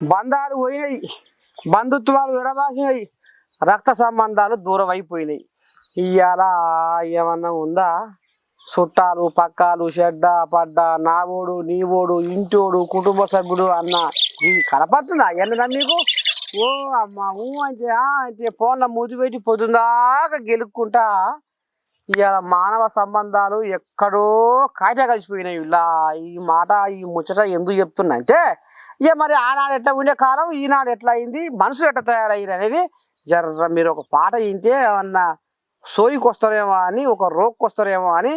బంధాలు పోయినాయి. బంధుత్వాలు విడబాసినాయి రక్త సంబంధాలు దూరం అయిపోయినాయి ఇవాళ ఏమన్నా ఉందా? చుట్టాలు పక్కాలు చెడ్డ పడ్డ నావోడు నీవోడు ఇంటోడు కుటుంబ సభ్యుడు అన్న ఇది కనపడుతుందా? ఎన్నదా మీకు? ఓ అమ్మ ఊ అంటే ఆ అంటే ఫోన్ల మూతిపెట్టి పొద్దుందాకా గెలుక్కుంటా ఇవాళ మానవ సంబంధాలు ఎక్కడో కాయట కలిసిపోయినాయి. ఇలా ఈ మాట ఈ ముచ్చట ఎందుకు చెప్తున్నా అంటే ఇక మరి ఆనాడు ఎట్లా ఉండే కాలం? ఈనాడు ఎట్లా అయింది? మనుషులు ఎట్లా తయారయ్యారు అనేది జర్ర మీరు ఒక పాట వింటే ఏమన్నా సోయికి వస్తారేమో అని ఒక రోగ్కి వస్తారేమో అని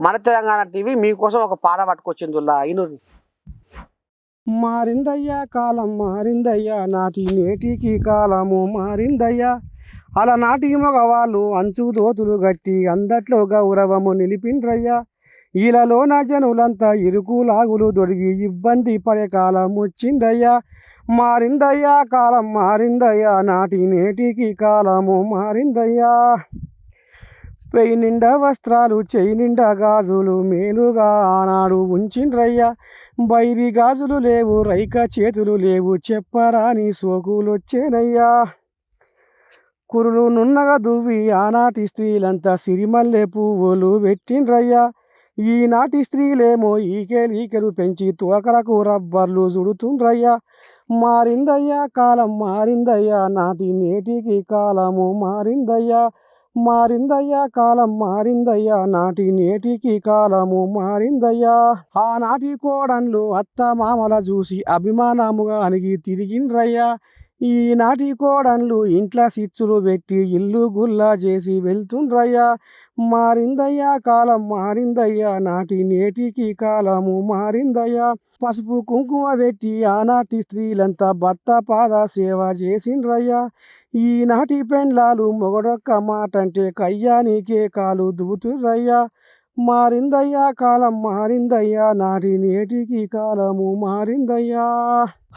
మన తెలంగాణ టీవీ మీకోసం ఒక పాట పట్టుకొచ్చింది ఉల్లా మారిందయ్యా కాలం మారిందయ్యా నాటి నేటికి కాలము మారిందయ్యా. అలా నాటి మగవాళ్ళు అంచు దోతులు గట్టి అందట్లో గౌరవము నిలిపిండ్రయ్యా. ఈలలోన జనులంతా ఇరుకు లాగులు ఇబ్బంది పడే కాలం వచ్చిందయ్యా. మారిందయ్యా కాలం మారిందయ్యా నాటి నేటికి కాలము మారిందయ్యా. పెయి నిండా వస్త్రాలు చేయి నిండా గాజులు మేలుగా ఆనాడు ఉంచిండ్రయ్యా బైరి గాజులు లేవు రైక చేతులు లేవు చెప్పరాని సోకులు వచ్చేనయ్యా కురులు నున్నగా దువ్వి ఆనాటి స్త్రీలంతా సిరిమల్లె పువ్వులు పెట్టిండ్రయ్యా ఈనాటి స్త్రీలేమో ఈకేలు ఈకెలు పెంచి తోకలకు రబ్బర్లు చుడుతుండ్రయ్యా. మారిందయ్యా కాలం మారిందయ్యా నాటి నేటికి కాలము మారిందయ్యా. మారిందయ్యా కాలం మారిందయ్యా నాటి నేటికి కాలము మారిందయ్యా. ఆనాటి కోడన్లు అత్త మామల చూసి అభిమానముగా అణిగి తిరిగిండ్రయ్యా. ఈనాటి కోడన్లు ఇంట్లో సిచ్చులు పెట్టి ఇల్లు గుల్లా చేసి వెళ్తుండ్రయ్యా. మారిందయ్యా కాలం మారిందయ్యా నాటి నేటికి కాలము మారిందయ్యా. పసుపు కుంకుమ పెట్టి ఆనాటి స్త్రీలంతా భర్త పాద సేవ చేసిండ్రయ్యా. ఈనాటి పెండ్లాలు మొగడొక్క మాట అంటే కయ్యానికే కాలు దువ్వుతుర్రయ్యా మారిందయ్యా కాలం మారిందయ్యా నాటి నేటికి కాలము మారిందయ్యా.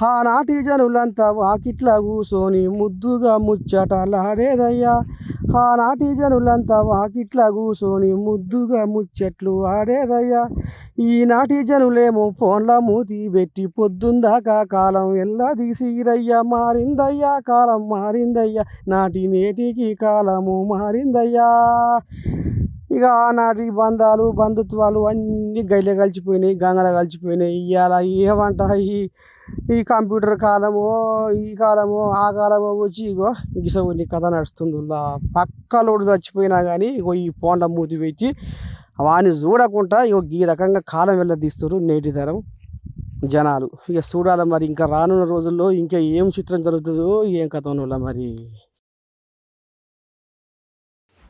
ఆనాటి జనులంతా వాకిట్ల కూసోని ముద్దుగా ముచ్చటలాడేదయ్యా ఆనాటి జనులంతా వాకిట్ల కూసోని ముద్దుగా ముచ్చట్లు ఆడేదయ్యా. ఈనాటి జనులేమో ఫోన్ల మూతి పెట్టి పొద్దుందాకా కాలం ఎల్లదీసిరయ్యా మారిందయ్యా కాలం మారిందయ్యా నాటి నేటికి కాలము మారిందయ్యా. ఇక ఆనాటి బంధాలు బంధుత్వాలు అన్నీ గైలే కలిసిపోయినాయి గంగలో కలిసిపోయినాయి. ఇవాళ ఏమంట ఈ ఈ కంప్యూటర్ కాలమో ఈ కాలమో ఆ కాలమో వచ్చి ఇగో గిసవని కథ నడుస్తుంది. పక్కలోడు చచ్చిపోయినా కానీ ఇగో ఈ ఫోన్ల మూతి పెట్టి వాని చూడకుండా ఇగో ఈ రకంగా కాలం వెళ్ళదీస్తారు నేటి తరం జనాలు. ఇక చూడాలి మరి ఇంకా రానున్న రోజుల్లో ఇంకా ఏం చిత్రం జరుగుతుందో ఏం కథ మరి?